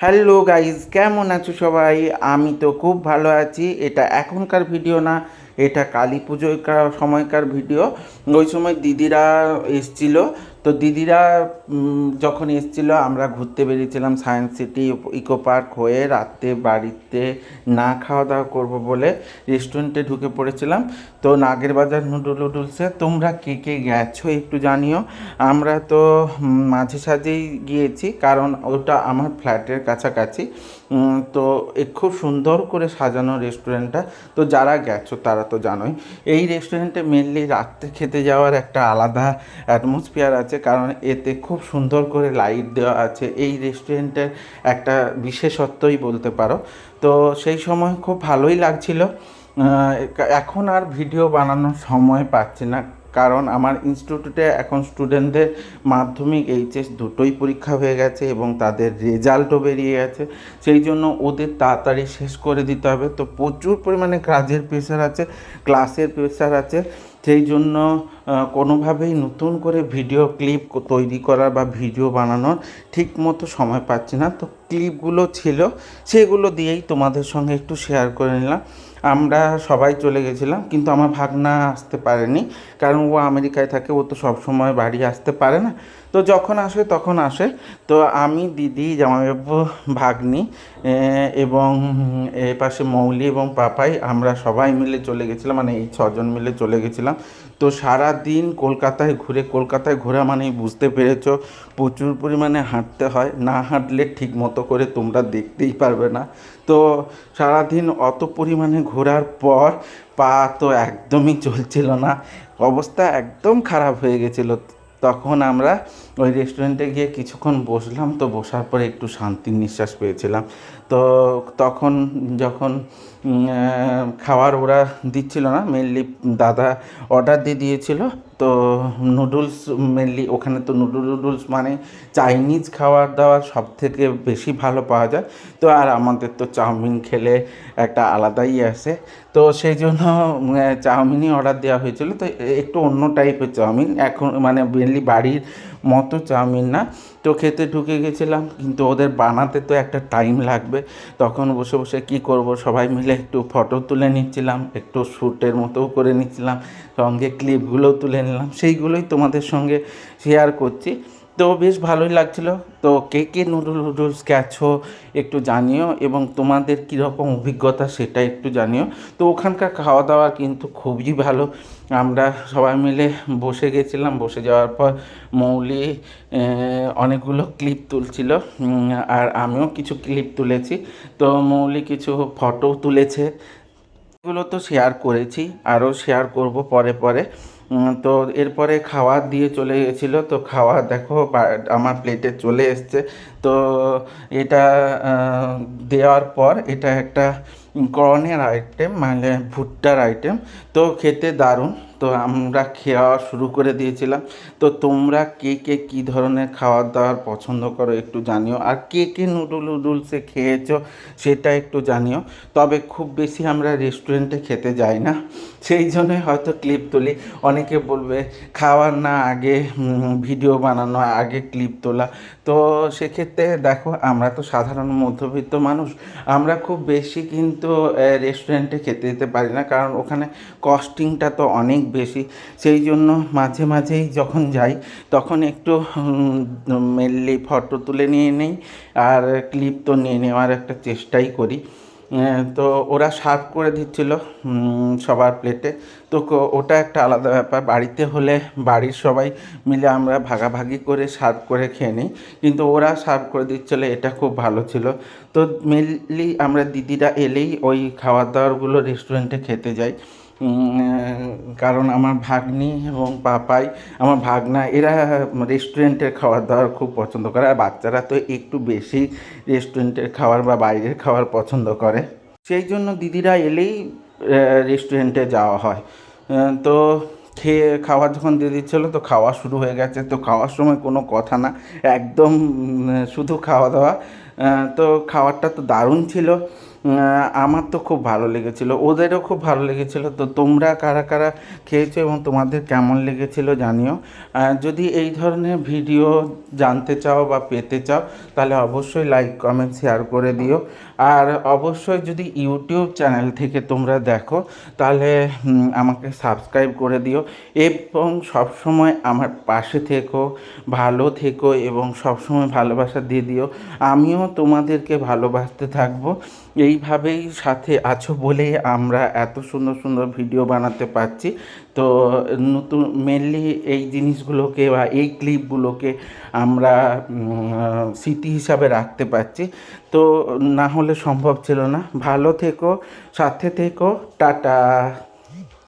Hello guys কেমন আছো সবাই? আমি তো খুব ভালো আছি। এটা এখনকার ভিডিও না এটা কালী পুজোর সময়কার ভিডিও। ওই সময় দিদিরা এসছিল। তো দিদিরা যখন এসছিল, আমরা ঘুরতে বেরিয়েছিলাম সায়েন্স সিটি, ইকো পার্ক হয়ে রাত্রে বাড়িতে না খাওয়া দাওয়া করব বলে রেস্টুরেন্টে ঢুকে পড়েছিলাম। তো নাগের বাজার নুডল নুডলসে তোমরা কে কে গেছো একটু জানিও। আমরা তো মাঝে সাঝেই গিয়েছি, কারণ ওটা আমার ফ্ল্যাটের কাছাকাছি। তো খুব সুন্দর করে সাজানো রেস্টুরেন্টটা। তো যারা গেছো তারা তো জানোই, এই রেস্টুরেন্টে মেনলি রাত্রে খেতে যাওয়ার একটা আলাদা অ্যাটমসফিয়ার আছে, কারণ এতে খুব সুন্দর করে লাইট দেওয়া আছে। এই রেস্টুরেন্টের একটা বিশেষত্বই বলতে পারো। তো সেই সময় খুব ভালোই লাগছিল। এখন আর ভিডিও বানানোর সময় পাচ্ছি না। কারণ আমার ইনস্টিটিউটে এখন স্টুডেন্টদের মাধ্যমিক এইচএস দুটোই পরীক্ষা হয়ে গেছে এবং তাদের রেজাল্টও বেরিয়ে গেছে। সেই জন্য ওদের তাড়াতাড়ি শেষ করে দিতে হবে। তো প্রচুর পরিমাণে কাজের প্রেশার আছে ক্লাসের প্রেশার আছে। সেই জন্য কোনোভাবেই নতুন করে ভিডিও ক্লিপ তৈরি করার বা ভিডিও বানানোর ঠিক মতো সময় পাচ্ছি না। তো ক্লিপগুলো ছিল, সেগুলো দিয়েই তোমাদের সঙ্গে একটু শেয়ার করে নিলাম। আমরা সবাই চলে গেছিলাম, কিন্তু আমার ভাগনা আসতে পারেনি, কারণ ও আমেরিকায় থাকে, ও তো সবসময় বাড়ি আসতে পারে না। তো যখন আসে, তখন আসে। তো আমি, দিদি, জামাইবাবু, ভাগ্নি এবং এ পাশে মৌলি এবং পাপাই, আমরা সবাই মিলে চলে গেছিলাম মানে এই ছজন মিলে চলে গেছিলাম। তো সারা দিন কলকাতায় ঘুরে, কলকাতায় ঘোরা মানেই বুঝতে পেরেছ, প্রচুর পরিমাণে হাঁটতে হয়। না হাঁটলে ঠিক মতো করে তোমরা দেখতেই পারবে না। তো সারাদিন অত পরিমাণে ঘোরার পর পা তো একদমই চলছিল না। অবস্থা একদম খারাপ হয়ে গেছিল। তখন আমরা ওই রেস্টুরেন্টে গিয়ে কিছুক্ষণ বসলাম, তো বসার পরে একটু শান্তির নিঃশ্বাস পেয়েছিলাম। তো তখন যখন খাবার ওরা দিচ্ছিল না মেনলি দাদা অর্ডার দিয়ে দিয়েছিল, তো নুডলস মেনলি ওখানে তো নুডল নুডলস মানে চাইনিজ খাবার দাবার সব থেকে বেশি ভালো পাওয়া যায়। তো আর আমাদের তো চাউমিন খেলে একটা আলাদাই আসে। তো সেই জন্য চাউমিনই অর্ডার দেওয়া হয়েছিল। তো একটু অন্য টাইপের চাউমিন। এখন মানে মেনলি বাড়ির মতো চাউমিন না। তো খেতে ঢুকে গেছিলাম, কিন্তু ওদের বানাতে তো একটা টাইম লাগবে। তখন বসে বসে কি করব, সবাই মিলে একটু ফটো তুলে নিচ্ছিলাম, একটু শ্যুটের মতোও করে নিচ্ছিলাম, সঙ্গে ক্লিপগুলোও তুলে নিলাম। সেইগুলোই তোমাদের সঙ্গে শেয়ার করছি। তো বেশ ভালোই লাগছিল। তো কে কে নুডল নুডলস গেছো একটু জানিও এবং তোমাদের কীরকম অভিজ্ঞতা সেটা একটু জানিও। তো ওখানকার খাওয়া দাওয়া কিন্তু খুবই ভালো। আমরা সবাই মিলে বসে গেছিলাম। বসে যাওয়ার পর মৌলি অনেকগুলো ক্লিপ তুলছিল। আর আমিও কিছু ক্লিপ তুলেছি। তো মৌলি কিছু ফটো তুলেছে। এগুলো তো শেয়ার করেছি। আরও শেয়ার করব পরে পরে। তো এরপরে খাওয়ার দিয়ে চলে গেছিল। তো খাওয়া দেখো আমার প্লেটে চলে এসছে। তো এটা দেওয়ার পর এটা একটা কর্নের আইটেম মানে ভুট্টার আইটেম তো খেতে দারুণ। তো আমরা খাওয়া শুরু করে দিয়েছিলাম। তো তোমরা কে কে কী ধরনের খাবার দাওয়ার পছন্দ করো একটু জানিও। আর কে কে নুডল নুডলসে খেয়েছো সেটা একটু জানিও। তবে খুব বেশি আমরা রেস্টুরেন্টে খেতে যাই না। সেই জন্যই হয়তো ক্লিপ তুলি। অনেকে বলবে, খাওয়ার না আগে ভিডিও বানানো, আগে ক্লিপ তোলা। তো সেক্ষেত্রে দেখো, আমরা তো সাধারণ মধ্যবিত্ত মানুষ। আমরা খুব বেশি কিন্তু রেস্টুরেন্টে খেতে যেতে পারি না। কারণ ওখানে কস্টিংটা তো অনেক বেশি। সেই জন্য মাঝে মাঝেই যখন যাই, তখন একটু মেনলি ফটো তুলে নিয়ে নেই। আর ক্লিপ তো নিয়ে নেওয়ার একটা চেষ্টাই করি। তো ওরা সার্ভ করে দিচ্ছিল সবার প্লেটে। তো ওটা একটা আলাদা ব্যাপার। বাড়িতে হলে বাড়ির সবাই মিলে আমরা ভাগাভাগি করে সার্ভ করে খেয়ে নিই। কিন্তু ওরা সার্ভ করে দিচ্ছিল, এটা খুব ভালো ছিল। তো মেনলি আমরা দিদিরা এলেই ওই খাবার দাওয়ারগুলো রেস্টুরেন্টে খেতে যাই। কারণ আমার ভাগ্নি এবং পাপাই, আমার ভাগনা, এরা রেস্টুরেন্টের খাবার দাবার খুব পছন্দ করে। আর বাচ্চারা তো একটু বেশি রেস্টুরেন্টের খাবার বা বাইরের খাবার পছন্দ করে। সেই জন্য দিদিরা এলেই রেস্টুরেন্টে যাওয়া হয়। তো খেয়ে খাওয়া যখন দিয়ে দিচ্ছিল, তো খাওয়া শুরু হয়ে গেছে। তো খাওয়ার সময় কোনো কথা না, একদম শুধু খাওয়া দাওয়া তো খাবারটা তো দারুণ ছিল। আমার তো খুব ভালো লেগেছিল, ওদেরও খুব ভালো লেগেছিল। তো তোমরা কারা কারা খেয়েছো এবং তোমাদের কেমন লেগেছিল জানিও। যদি এই ধরনের ভিডিও জানতে চাও বা পেতে চাও, তাহলে অবশ্যই লাইক কমেন্ট শেয়ার করে দিও। আর অবশ্যই যদি ইউটিউব চ্যানেল থেকে তোমরা দেখো, তাহলে আমাকে সাবস্ক্রাইব করে দিও। এবং সবসময় আমার পাশে থেকো, ভালো থেকো এবং সবসময় ভালোবাসা দিয়ে দিও। আমিও তোমাদেরকে ভালোবাসতে থাকব। এইভাবেই সাথে আছো বলেই আমরা এত সুন্দর সুন্দর ভিডিও বানাতে পারছি। তো নতুন মেনলি এই জিনিসগুলোকে বা এই ক্লিপগুলোকে আমরা স্মৃতি হিসাবে রাখতে পারছি। তো না হলে সম্ভব ছিল না। ভালো থেকো, সাথে থেকো, টাটা।